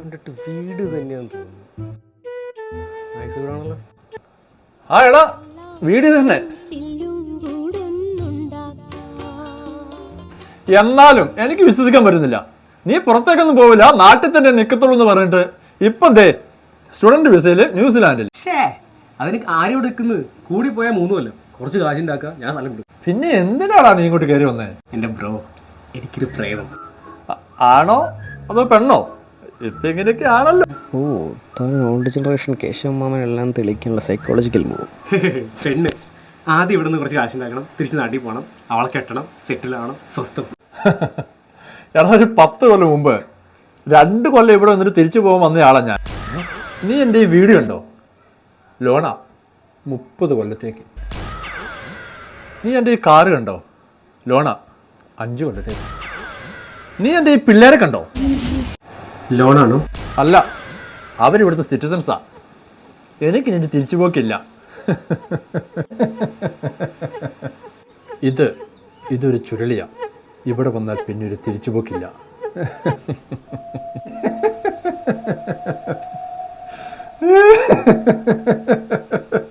കണ്ടിട്ട് വീട് തന്നെയാന്ന് തോന്നുന്നു. ആ എടാ വീട് തന്നെ. എന്നാലും എനിക്ക് വിശ്വസിക്കാൻ പറ്റുന്നില്ല. നീ പുറത്തേക്കൊന്നും പോവില്ല നാട്ടിൽ തന്നെ നിൽക്കത്തുള്ളൂ എന്ന് പറഞ്ഞിട്ട് ഇപ്പൊ ദേ സ്റ്റുഡന്റ് വിസയിൽ ന്യൂസിലാൻഡിൽ. ഷേ അതിന് ആരും എടുക്കുന്നത് കൂടി പോയാൽ മൂന്ന് കൊല്ലം. കുറച്ച് കാശുണ്ടാക്കുക ഞാൻ സ്ഥലം കൊടുക്കും. പിന്നെ എന്തിനാടാ നീ ഇങ്ങോട്ട് കയറി വന്നേ? എന്റെ ബ്രോ എനിക്കൊരു പ്രേമം. ആണോ? അതോ പെണ്ണോ? ഇപ്പൊ ഇങ്ങനെയൊക്കെ ആണല്ലോ? ഓ താൻ ഓൾഡ് ജനറേഷൻ കേശവമാമൻ എല്ലാം തെളിയിക്കാനുള്ള സൈക്കോളജിക്കൽ മൂവ് പെണ്ണ്. ആദ്യം ഇവിടുന്ന് കുറച്ച് കാശുണ്ടാക്കണം തിരിച്ച് നാട്ടിൽ പോകണം. അവളെ കെട്ടണം. സെറ്റിൽ ആവണം. സ്വസ്ഥം. എടാ ഒരു പത്ത് കൊല്ലം മുമ്പ് രണ്ട് കൊല്ലം ഇവിടെ വന്നിട്ട് തിരിച്ചു പോകാൻ വന്നയാളാ ഞാൻ. നീ എന്റെ ഈ വീഡിയോ ഉണ്ടോ ലോണാ മുപ്പത് കൊല്ലത്തേക്ക്. നീ എന്റെ ഈ കാറ് കണ്ടോ? ലോണാ അഞ്ച് കൊല്ലത്തേക്ക്. നീ എന്റെ ഈ പിള്ളേരെ കണ്ടോ? ലോണാണോ? അല്ല അവരിവിടുത്തെ സിറ്റിസൺസാ എനിക്ക് നിന്റെ തിരിച്ചുപോക്കില്ല ഇത് ഇതൊരു ചുരുളിയാ. ഇവിടെ വന്നാൽ പിന്നെ ഒരു തിരിച്ചുപോക്കില്ല